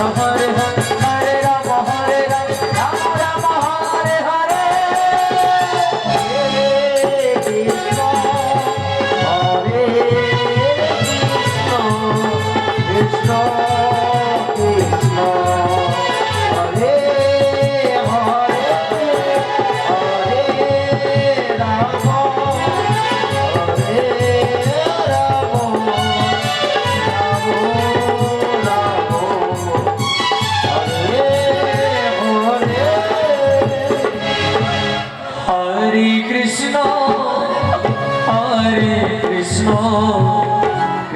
আমার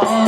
아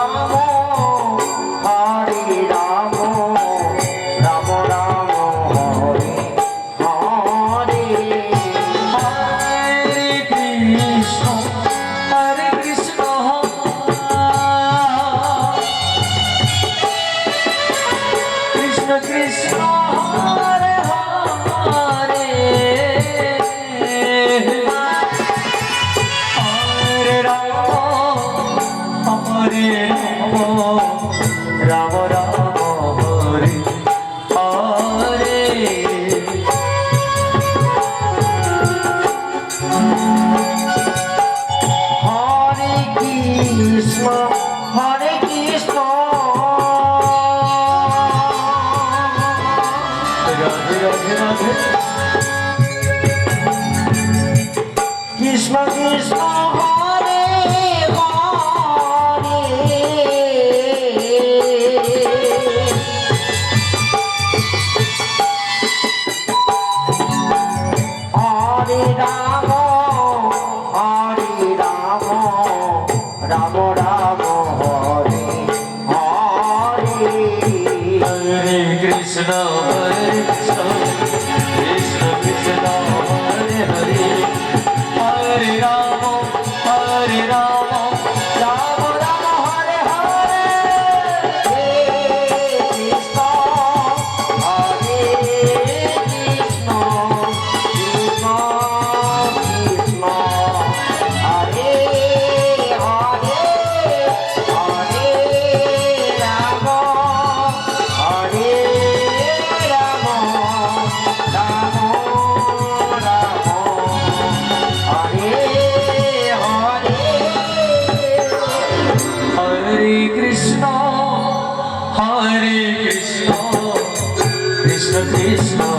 Amor. small Krishna Krishna é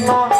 Krishna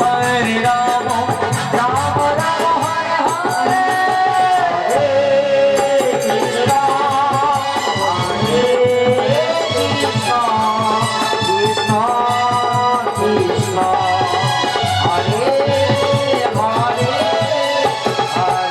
Hare Rama